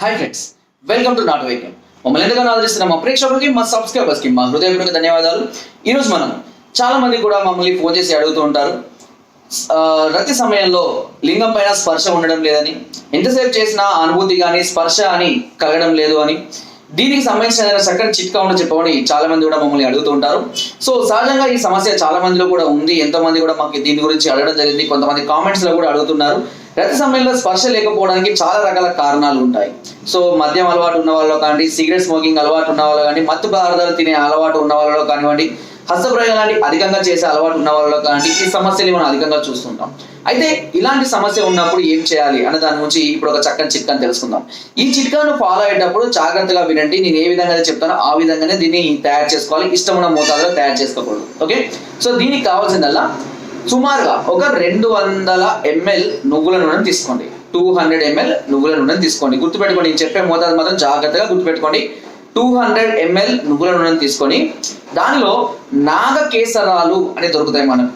High friends welcome to నాట్ వైకం మమ్మల్ని ఎంతగానో ఆదరిస్తున్న మా ప్రేక్షకులకి మా సబ్స్క్రైబర్స్కి మా హృదయపూర్వక ధన్యవాదాలు. ఈరోజు మనం చాలా మంది కూడా మమ్మల్ని ఫోన్ చేసి అడుగుతూ ఉంటారు. రతి సమయంలో లింగం పైన స్పర్శ ఉండడం లేదని ఎంతసేపు చేసినా అనుభూతి కానీ స్పర్శ అని కలగడం లేదు అని దీనికి సంబంధించిన ఏదైనా చక్కని చిట్కా ఉన్న చెప్పమని చాలా మంది కూడా మమ్మల్ని అడుగుతూ ఉంటారు. సో సహజంగా ఈ సమస్య చాలా మందిలో కూడా ఉంది. ఎంతో మంది కూడా మాకు దీని గురించి అడగడం జరిగింది. కొంతమంది కామెంట్స్లో కూడా అడుగుతున్నారు. గత సమయంలో స్పర్శ లేకపోవడానికి చాలా రకాల కారణాలు ఉంటాయి. సో మద్యం అలవాటు ఉన్న వాళ్ళలో కానివ్వండి సిగరెట్ స్మోకింగ్ అలవాటు ఉన్న వాళ్ళు కానీ మత్తు పదార్థాలు తినే అలవాటు ఉన్న వాళ్ళలో కానివ్వండి హస్తప్రయోగం లాంటి అధికంగా చేసే అలవాటు ఉన్న వాళ్ళలో కానివ్వండి ఈ సమస్యని మనం అధికంగా చూస్తుంటాం. అయితే ఇలాంటి సమస్య ఉన్నప్పుడు ఏం చేయాలి అనే దాని గురించి ఇప్పుడు ఒక చక్కని చిట్కాను తెలుసుకుందాం. ఈ చిట్కాను ఫాలో అయ్యేటప్పుడు జాగ్రత్తగా వినండి నేను ఏ విధంగా చెప్తానో ఆ విధంగానే దీన్ని తయారు చేసుకోవాలి. ఇష్టమున్న మోతాదులో తయారు చేసుకోకూడదు. ఓకే? సో దీనికి కావాల్సిందల్లా సుమారుగా ఒక రెండు వందల ఎంఎల్ నువ్వుల నూనెను తీసుకోండి. టూ హండ్రెడ్ ఎంఎల్ నువ్వుల నూనెను తీసుకోండి. గుర్తుపెట్టుకోండి నేను చెప్పే మోతాదు మాత్రం జాగ్రత్తగా గుర్తుపెట్టుకోండి. టూ హండ్రెడ్ ఎంఎల్ నువ్వుల నూనెను తీసుకొని దానిలో నాగకేసరాలు అనేవి దొరుకుతాయి మనకు.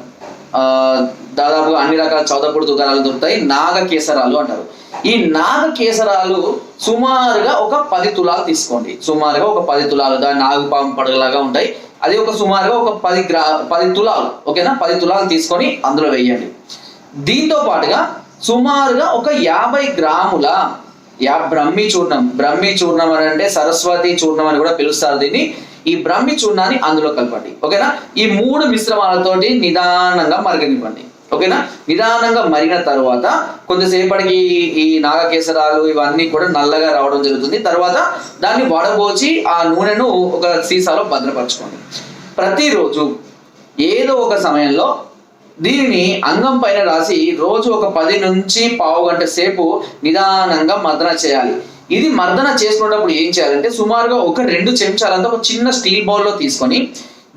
దాదాపు అన్ని రకాల చౌదపుడు దుకాణాలు దొరుకుతాయి. నాగ కేసరాలు అంటారు. ఈ నాగ కేసరాలు సుమారుగా ఒక పది తులాలు తీసుకోండి. సుమారుగా ఒక పది తులాలు దాని నాగుపాము పడగలాగా ఉంటాయి. అది ఒక సుమారుగా ఒక పది గ్రా పది తులాలు ఓకేనా? పది తులాలు తీసుకొని అందులో వేయండి. దీంతో పాటుగా సుమారుగా ఒక యాభై గ్రాముల యా బ్రహ్మి చూర్ణం బ్రహ్మి చూర్ణం అని అంటే సరస్వతి చూర్ణం అని కూడా పిలుస్తారు దీన్ని. ఈ బ్రహ్మి చూర్ణాన్ని అందులో కలపండి. ఓకేనా? ఈ మూడు మిశ్రమాలతోటి నిదానంగా మరగనివ్వండి ఓకేనా? నిదానంగా మరిగిన తర్వాత కొంతసేపటికి ఈ నాగకేసరాలు ఇవన్నీ కూడా నల్లగా రావడం జరుగుతుంది. తర్వాత దాన్ని వడబోచి ఆ నూనెను ఒక సీసాలో భద్రపరచుకోండి. ప్రతిరోజు ఏదో ఒక సమయంలో దీనిని అంగం పైన రాసి రోజు ఒక పది నుంచి పావు గంట సేపు నిదానంగా మర్దన చేయాలి. ఇది మర్దన చేసుకున్నప్పుడు ఏం చేయాలంటే సుమారుగా ఒక రెండు చెంచాలంతా ఒక చిన్న స్టీల్ బౌల్లో తీసుకొని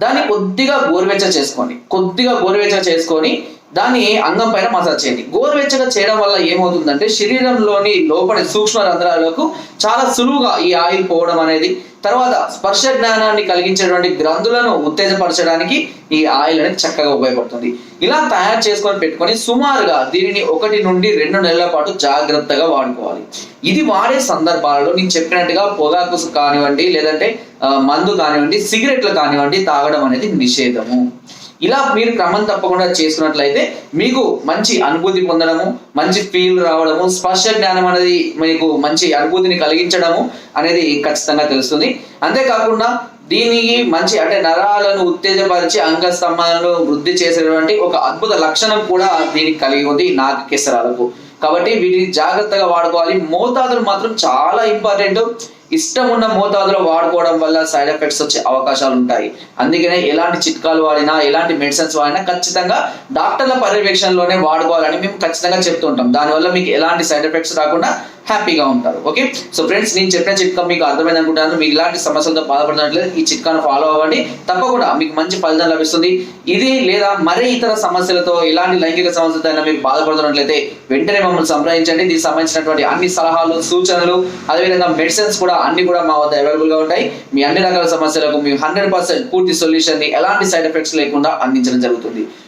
దాన్ని కొద్దిగా గోరువెచ్చ చేసుకోండి కొద్దిగా గోరువెచ్చ చేసుకొని దాన్ని అంగం పైన మసాజ్ చేయండి. గోరువెచ్చగా చేయడం వల్ల ఏమవుతుందంటే శరీరంలోని లోపలి సూక్ష్మ రంధ్రాలకు చాలా సులువుగా ఈ ఆయిల్ పోవడం అనేది తర్వాత స్పర్శ జ్ఞానాన్ని కలిగించేటువంటి గ్రంథులను ఉత్తేజపరచడానికి ఈ ఆయిల్ అనేది చక్కగా ఉపయోగపడుతుంది. ఇలా తయారు చేసుకొని పెట్టుకొని సుమారుగా దీనిని ఒకటి నుండి రెండు నెలల పాటు జాగ్రత్తగా వాడుకోవాలి. ఇది వాడే సందర్భాలలో నేను చెప్పినట్టుగా పొగాకు కానివ్వండి లేదంటే మందు కానివ్వండి సిగరెట్లు కానివ్వండి తాగడం అనేది నిషేధము. ఇలా మీరు క్రమం తప్పకుండా చేసుకున్నట్లయితే మీకు మంచి అనుభూతి పొందడము మంచి ఫీల్ రావడము స్పర్శ జ్ఞానం అనేది మీకు మంచి అనుభూతిని కలిగించడము అనేది ఖచ్చితంగా తెలుస్తుంది. అంతేకాకుండా దీనికి మంచి అంటే నరాలను ఉత్తేజపరిచి అంగస్తంభాలను వృద్ధి చేసేటువంటి ఒక అద్భుత లక్షణం కూడా దీనికి కలిగి ఉంది నాగకేసరాలకు కాబట్టి వీటిని జాగ్రత్తగా వాడుకోవాలి. మోతాదులు మాత్రం చాలా ఇంపార్టెంట్ ఇష్టం ఉన్న మోతాదులో వాడుకోవడం వల్ల సైడ్ ఎఫెక్ట్స్ వచ్చే అవకాశాలు ఉంటాయి అందుకనే ఎలాంటి చిట్కాలు వాడినా ఎలాంటి మెడిసిన్స్ వాడినా ఖచ్చితంగా డాక్టర్ల పర్యవేక్షణలోనే వాడుకోవాలని మేము ఖచ్చితంగా చెప్తుంటాం దానివల్ల మీకు ఎలాంటి సైడ్ ఎఫెక్ట్స్ రాకుండా హ్యాపీగా ఉంటారు. ఓకే? సో ఫ్రెండ్స్ నేను చెప్పిన చిట్కా మీకు అర్థమైంది అనుకుంటాను మీకు ఇలాంటి సమస్యలతో బాధపడినట్లయితే ఈ చిట్కాను ఫాలో అవ్వండి. తప్పకుండా మీకు మంచి ఫలితం లభిస్తుంది. ఇది లేదా మరే ఇతర సమస్యలతో ఎలాంటి లైంగిక సమస్యలతో అయినా మీరు బాధపడుతున్నట్లయితే వెంటనే మమ్మల్ని సంప్రదించండి. దీనికి సంబంధించినటువంటి అన్ని సలహాలు సూచనలు అదేవిధంగా మెడిసిన్స్ కూడా అన్ని కూడా మా వద్ద అవైలబుల్గా ఉంటాయి. మీ అన్ని రకాల సమస్యలకు మేము హండ్రెడ్ పర్సెంట్ పూర్తి సొల్యూషన్ని ఎలాంటి సైడ్ ఎఫెక్ట్స్ లేకుండా అందించడం జరుగుతుంది.